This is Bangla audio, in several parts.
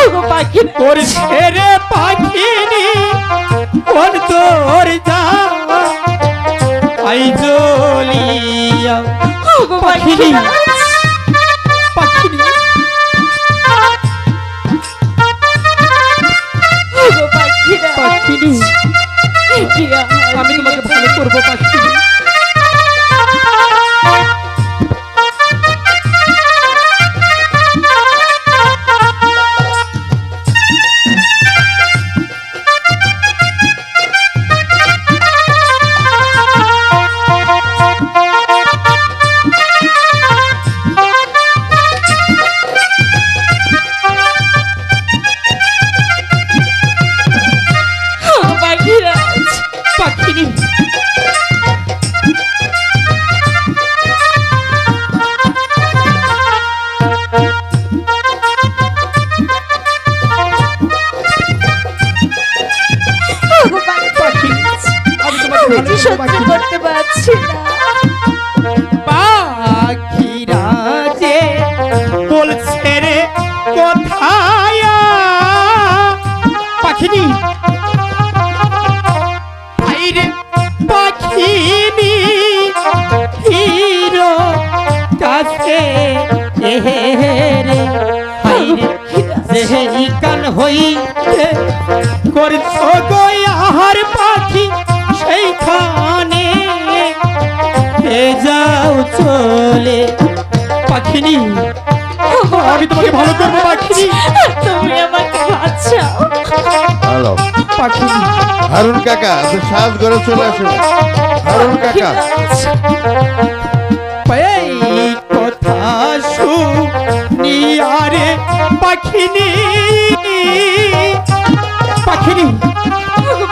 ওগো পাখি তোর ছেড়ে পাখিনি কোন তোর যা আই জলিয়া পাখি। পাখি। সহ্য। করতে পারছি পাখিরা যে বলছে রে, কোথায় পাখিনি। আইরে পাখিনি। হিরো কাছে রে। হইতে করছ তোমাকে ভালো করব পাখিনি তুমি আমাকে বাঁচাও। হ্যালো পাখিনি হারুন কাকা তো সাজ ঘরে চলে আসুন হারুন কাকা। কথা শুনিয়ারে পাখিনি পাখিনি ওগো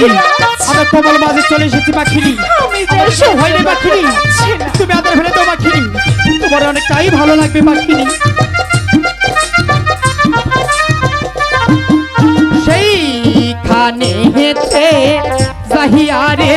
আমরা কোমল মাঝে চলে এসেছি পাখিনি আমি যে ভয় নেই পাখিনি পাচ্ছি না। তুমি আদার ফেলে তো পাখিনি তোমার অনেকটাই ভালো লাগবে পাখিনি সেইখানে হেতে যাহিয়ারে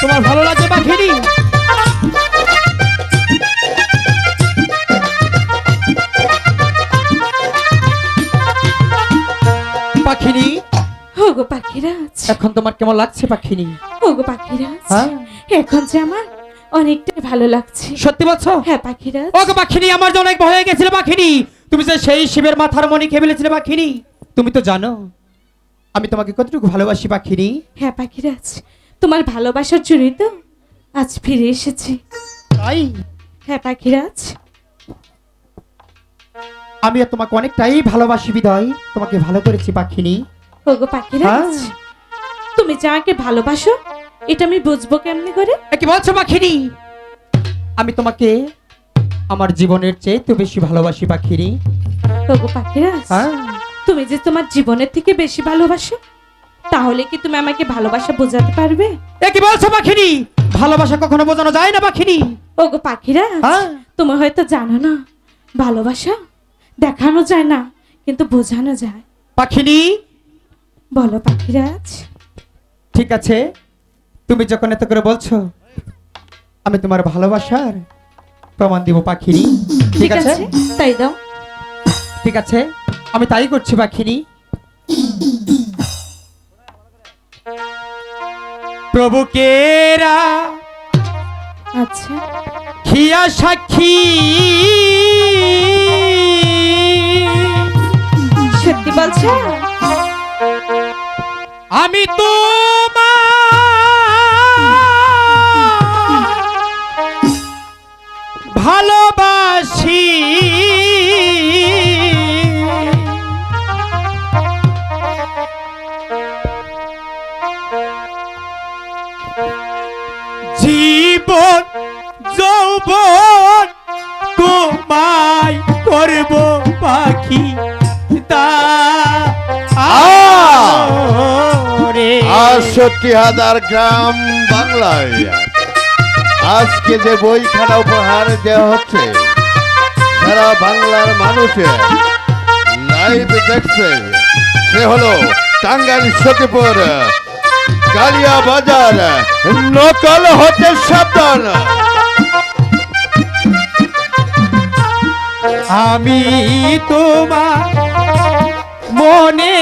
তোমার ভালো লাগে পাখিনি ওগো পাখিরাজ। এখন তোমার কেমন লাগছে পাখিনি? ওগো পাখিরাজ হ্যাঁ? এখন যে আমার অনেকটাই ভালো লাগছে। সত্যি বলছো? হ্যাঁ পাখিরাজ। ওগো পাখিনি আমার যে অনেক ভয় হয়ে গেছিল পাখিনি। তুমি যে সেই শিবের মাথার মণি খেয়ে ফেলেছিলে পাখিনি। তুমি তো জানো আমি তোমাকে কতটুকু ভালোবাসি পাখিনি হ্যাঁ পাখিরাজ তোমার ভালোবাসার জন্যই তো আজ ফিরে এসেছি। তাই? হ্যাঁ পাখিরাজ আমি তোমাকে অনেকটাই ভালোবাসি বিদয়। তোমাকে ভালো করেছি পাখিনি ওগো পাখিরাজ হ্যাঁ। তুমি যে আমাকে ভালোবাসো এটা আমি বুঝব কেমনি করে? কি বলছো পাখিনি আমি তোমাকে আমার জীবনের চেয়ে তো বেশি ভালোবাসি পাখিনি ওগো পাখিরাজ হ্যাঁ? তুমি যে তোমার জীবনের থেকে বেশি ভালোবাসো তাহলে কি তুমি আমাকে ভালোবাসা বোঝাতে পারবে? কি বলছো পাখিনি? ভালোবাসা কখনো বোঝানো যায় না পাখিনি? ওগো পাখিরাজ হ্যাঁ? তুমি হয়তো জানো না ভালোবাসা দেখানো যায় না কিন্তু বোঝানো যায়। পাখিনি? বলো পাখিরাজ ঠিক আছে তুমি যখন এত করে বলছো আমি তোমার ভালোবাসার প্রমাণ দিব পাখিনি। ঠিক আছে তাই দাও। ঠিক আছে? আমি তাই করছি পাখিনি। প্রভু কেরা? আচ্ছা। খিয়া সাক্ষী। সত্যি বলছে? আমি তো ভালোবাসি। করব পাখি তা হাজার গ্রাম বাংলায়। আজকে যে বইখানা উপহার দেওয়া হচ্ছে সারা বাংলার মানুষের লাইভ দেখছে সে হলো টাঙ্গাইল সখীপুর কালিয়া বাজার নকল হতে সাবধান। আমি তোমার মনে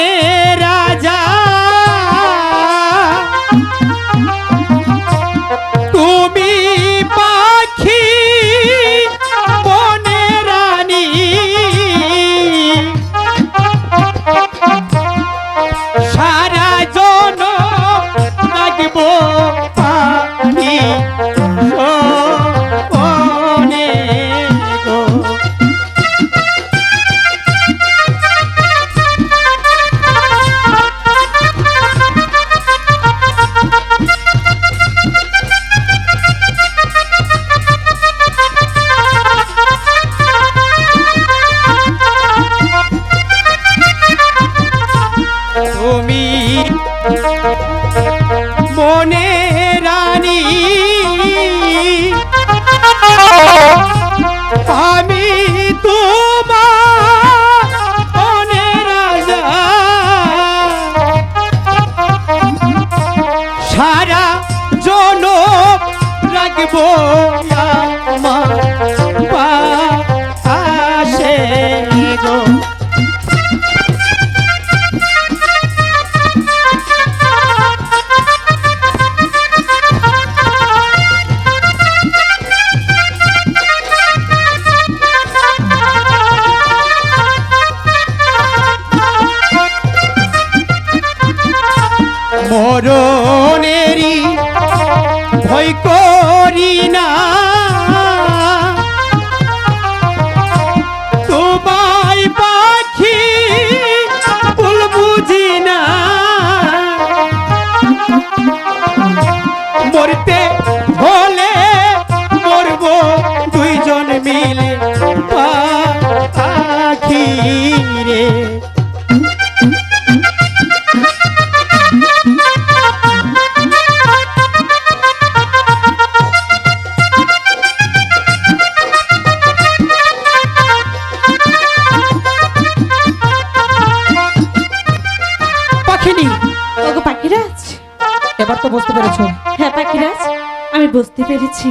মনে রানী আমি তোমার মনে সারা জন রাখব। ভয় করি না। তোমায় পাখি মরতে হলে বুঝতে পেরেছি।